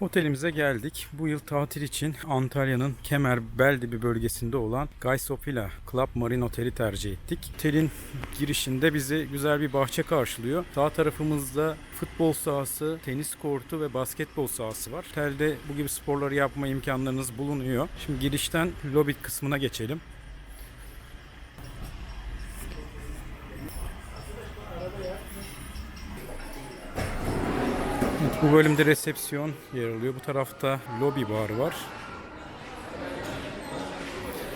Otelimize geldik. Bu yıl tatil için Antalya'nın Kemer Beldibi bölgesinde olan Gaysopila Club Marine Oteli tercih ettik. Otelin girişinde bizi güzel bir bahçe karşılıyor. Sağ tarafımızda futbol sahası, tenis kortu ve basketbol sahası var. Otelde bu gibi sporları yapma imkanlarınız bulunuyor. Şimdi girişten lobi kısmına geçelim. Bu bölümde resepsiyon yer alıyor. Bu tarafta lobi bar var.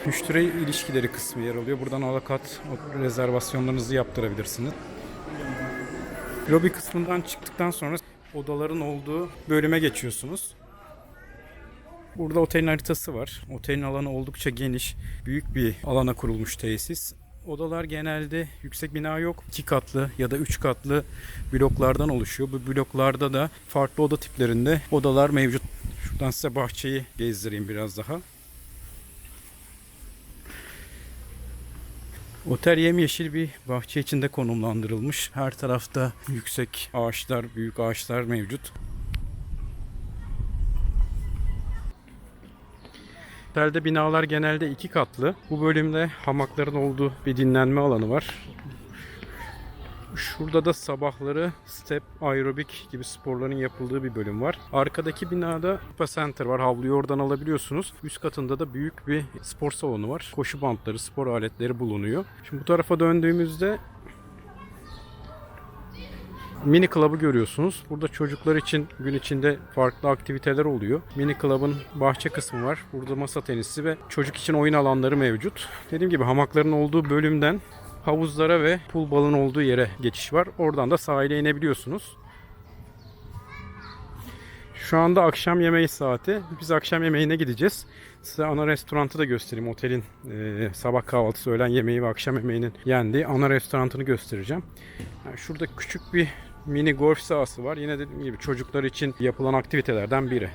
Müşteri ilişkileri kısmı yer alıyor. Buradan alakat rezervasyonlarınızı yaptırabilirsiniz. Lobi kısmından çıktıktan sonra odaların olduğu bölüme geçiyorsunuz. Burada otelin haritası var. Otelin alanı oldukça geniş. Büyük bir alana kurulmuş tesis. Odalar genelde yüksek bina yok. 2 katlı ya da 3 katlı bloklardan oluşuyor. Bu bloklarda da farklı oda tiplerinde odalar mevcut. Şuradan size bahçeyi gezdireyim biraz daha. Otel yemyeşil bir bahçe içinde konumlandırılmış. Her tarafta yüksek ağaçlar, büyük ağaçlar mevcut. Otelde binalar genelde iki katlı. Bu bölümde hamakların olduğu bir dinlenme alanı var. Şurada da sabahları step, aerobik gibi sporların yapıldığı bir bölüm var. Arkadaki binada Spa Center var. Havluyu oradan alabiliyorsunuz. Üst katında da büyük bir spor salonu var. Koşu bantları, spor aletleri bulunuyor. Şimdi bu tarafa döndüğümüzde Mini Club'ı görüyorsunuz. Burada çocuklar için gün içinde farklı aktiviteler oluyor. Mini Club'ın bahçe kısmı var. Burada masa tenisi ve çocuk için oyun alanları mevcut. Dediğim gibi hamakların olduğu bölümden havuzlara ve pool balın olduğu yere geçiş var. Oradan da sahile inebiliyorsunuz. Şu anda akşam yemeği saati. Biz akşam yemeğine gideceğiz. Size ana restoranı da göstereyim. Otelin e, sabah kahvaltısı, öğlen yemeği ve akşam yemeğinin yendiği ana restoranını göstereceğim. Yani şurada küçük bir mini golf sahası var. Yine dediğim gibi çocuklar için yapılan aktivitelerden biri.